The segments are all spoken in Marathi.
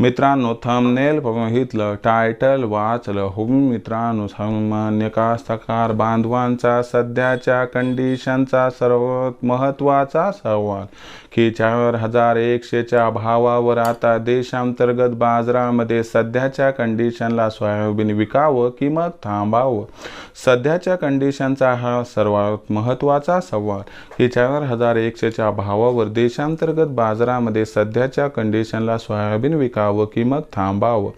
मित्रांनो थंबनेल बघितलं टायटल वाचलं. हो मित्रांनो सामान्य कास्तकार बांधवांचा सध्याच्या कंडिशनचा सर्वात महत्त्वाचा सवाल. की चार हजार एकशेच्या भावावर आता देशांतर्गत बाजारामध्ये सध्याच्या कंडिशनला सोयाबीन विकावं की मग थांबावं? सध्याच्या कंडिशनचा हा सर्वात महत्त्वाचा संवाद. की चार हजार एकशेच्या भावावर देशांतर्गत बाजारामध्ये सध्याच्या कंडिशनला सोयाबीन विकावं किंमत थांबावं.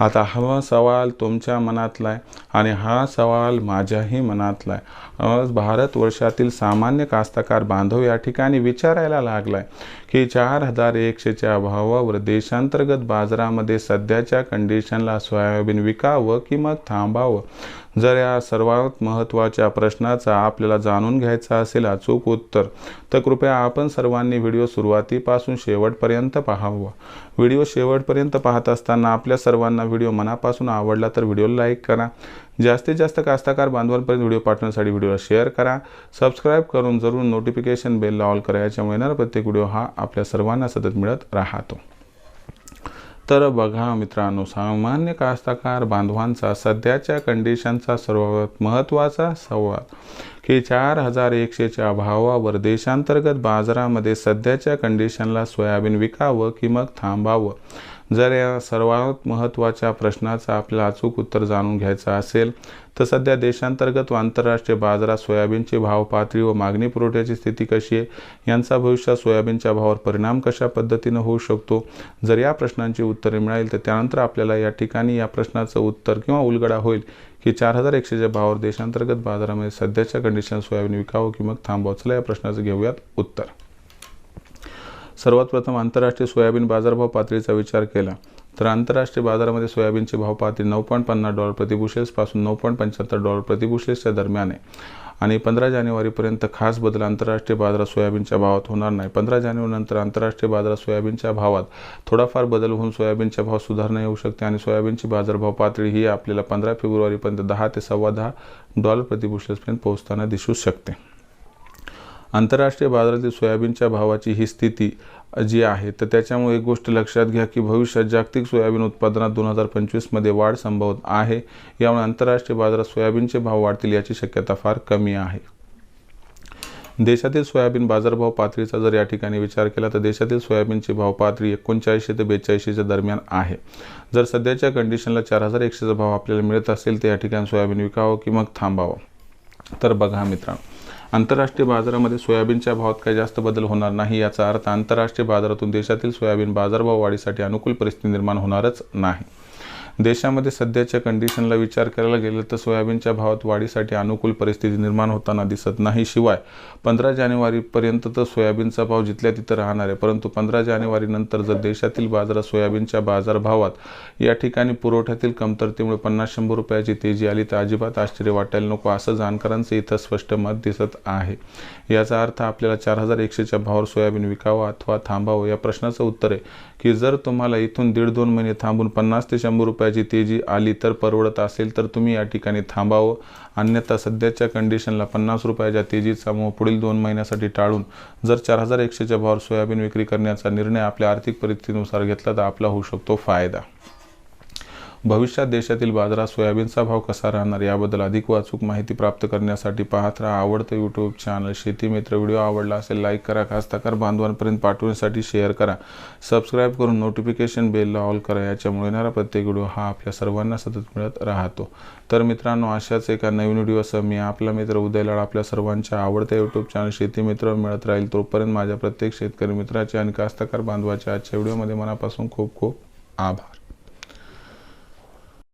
आता हा सवाल तुमच्या मनातला आहे आणि हा सवाल माझ्याही मनातला आहे आज भारतवर्षातील सामान्य कास्तकार बांधव या ठिकाणी विचारायला लागलाय की चार हजार एकशेच्या भावावर देशांतर्गत बाजारामध्ये सध्याच्या कंडिशनला सोयाबीन विकावं की मग थांबावं? जर या सर्वात महत्त्वाच्या प्रश्नाचा आपल्याला जाणून घ्यायचा असेल अचूक उत्तर तर कृपया आपण सर्वांनी व्हिडिओ सुरुवातीपासून शेवटपर्यंत पाहावा. व्हिडिओ शेवटपर्यंत पाहत असताना आपल्या सर्वांना व्हिडिओ मनापासून आवडला तर व्हिडिओ लाईक करा. जास्तीत जास्त कास्ताकार बांधवांपर्यंत व्हिडिओ पाठवण्यासाठी व्हिडिओला शेअर करा. सबस्क्राईब करून जरूर नोटिफिकेशन बेलला ऑल करा. याच्यामुळे येणारा प्रत्येक व्हिडिओ हा आपल्या सर्वांना सतत मिळत राहतो. तर बघा मित्रांनो सामान्य कास्तकार बांधवांचा सध्याच्या कंडिशनचा सर्वात महत्त्वाचा सवाल की चार हजार एकशेच्या भावावर देशांतर्गत बाजारामध्ये सध्याच्या कंडिशनला सोयाबीन विकावं की मग थांबावं? जर या सर्वात महत्त्वाच्या प्रश्नाचं आपल्याला अचूक उत्तर जाणून घ्यायचं असेल तर सध्या देशांतर्गत व आंतरराष्ट्रीय बाजारात सोयाबीनचे भाव पातळी व मागणी पुरवठ्याची स्थिती कशी आहे यांचा भविष्यात सोयाबीनच्या भावावर परिणाम कशा पद्धतीनं होऊ शकतो? जर या प्रश्नांची उत्तरे मिळाली तर त्यानंतर आपल्याला या ठिकाणी या प्रश्नाचं उत्तर किंवा उलगडा होईल की चार हजार एकशेच्या भावावर देशांतर्गत बाजारामध्ये सध्याच्या कंडिशन सोयाबीन विकावं की मग थांबवावं? चला या प्रश्नाचं घेऊयात उत्तर. सर्वात प्रथम आंतरराष्ट्रीय सोयाबीन बाजारभाव पातळीचा विचार केला तर आंतरराष्ट्रीय बाजारामध्ये सोयाबीनची भाव पातळी नऊ पॉईंट पन्नास डॉलर प्रतिबुशेल्सपासून नऊ पॉईंट पंच्याहत्तर डॉलर प्रतिबुशेल्सच्या दरम्यान आहे. आणि पंधरा जानेवारीपर्यंत खास बदल आंतरराष्ट्रीय बाजारात सोयाबीनच्या भावात होणार नाही. पंधरा जानेवारीनंतर आंतरराष्ट्रीय बाजारात सोयाबीनच्या भावात थोडाफार बदल होऊन सोयाबीनच्या भाव सुधारणा येऊ शकते आणि सोयाबीनची बाजारभाव पातळी ही आपल्याला पंधरा फेब्रुवारीपर्यंत दहा ते सव्वा दहा डॉलर प्रतिबुशेल्सपर्यंत पोहोचताना दिसू शकते. आंतरराष्ट्रीय बाजारातील सोयाबीनच्या भावाची ही स्थिती जी आहे तर त्याच्यामुळे एक गोष्ट लक्षात घ्या की भविष्यात जागतिक सोयाबीन उत्पादनात दोन हजार पंचवीसमध्ये वाढ संभवत आहे. यामुळे आंतरराष्ट्रीय बाजारात सोयाबीनचे भाव वाढतील याची शक्यता फार कमी आहे. देशातील सोयाबीन बाजारभाव पातळीचा जर या ठिकाणी विचार केला तर देशातील सोयाबीनची भाव पातळी एकोणचाळीसशे ते बेचाळीसशेच्या दरम्यान आहे. जर सध्याच्या कंडिशनला चार हजार एकशेचा भाव आपल्याला मिळत असेल तर या ठिकाणी सोयाबीन विकावं की मग थांबावं? तर बघा मित्रांनो आंतरराष्ट्रीय बाजारामध्ये सोयाबीनच्या भावात काही जास्त बदल होणार नाही याचा अर्थ आंतरराष्ट्रीय बाजारातून देशातील सोयाबीन बाजारभाव वाढीसाठी अनुकूल परिस्थिती निर्माण होणारच नाही. देशामध्ये सध्याच्या कंडिशनला विचार करायला गेलं तर सोयाबीनच्या भावात वाढीसाठी अनुकूल परिस्थिती निर्माण होताना दिसत नाही. शिवाय पंधरा जानेवारीपर्यंत तर सोयाबीनचा भाव जिथल्या तिथं राहणार आहे. परंतु पंधरा जानेवारीनंतर जर देशातील बाजारात सोयाबीनच्या बाजारभावात या ठिकाणी पुरवठ्यातील कमतरतेमुळे पन्नास शंभर रुपयाची तेजी आली तर अजिबात आश्चर्य वाटायला नको असं जाणकारांचं इथं स्पष्ट मत दिसत आहे. याचा अर्थ आपल्याला चार हजार एकशेच्या भावावर सोयाबीन विकावं अथवा थांबावं या प्रश्नाचं उत्तर आहे की जर तुम्हाला इथून दीड दोन महिने थांबून पन्नास ते शंभर रुपये रुपयाची तेजी आली तर परवडत असेल तर तुम्ही या ठिकाणी थांबावं. अन्यथा सध्याच्या कंडिशनला पन्नास रुपयाच्या तेजीचा मोह पुढील दोन महिन्यासाठी टाळून जर चार हजार एकशेच्या भावावर सोयाबीन विक्री करण्याचा निर्णय आपल्या आर्थिक परिस्थितीनुसार घेतला तर आपला होऊ शकतो फायदा. भविष्यात देशातील बाजारात सोयाबीनचा भाव कसा राहणार याबद्दल अधिक वाचूक माहिती प्राप्त करण्यासाठी पाहत राहा. आवडतं यूट्यूब चॅनल शेती मित्र व्हिडिओ आवडला असेल लाईक करा. खासताकार बांधवांपर्यंत पाठवण्यासाठी शेअर करा. सबस्क्राईब करून नोटिफिकेशन बेलला ऑल करा. याच्यामुळे येणारा प्रत्येक व्हिडिओ हा आपल्या सर्वांना सतत मिळत राहतो. तर मित्रांनो अशाच एका नवीन व्हिडिओसह मी आपला मित्र उदयलाड आपल्या सर्वांच्या आवडत्या यूट्यूब चॅनल शेती मित्र मिळत राहील तोपर्यंत माझ्या प्रत्येक शेतकरी मित्राचे आणि कास्तकार बांधवाच्या आजच्या व्हिडिओमध्ये मनापासून खूप खूप आभार.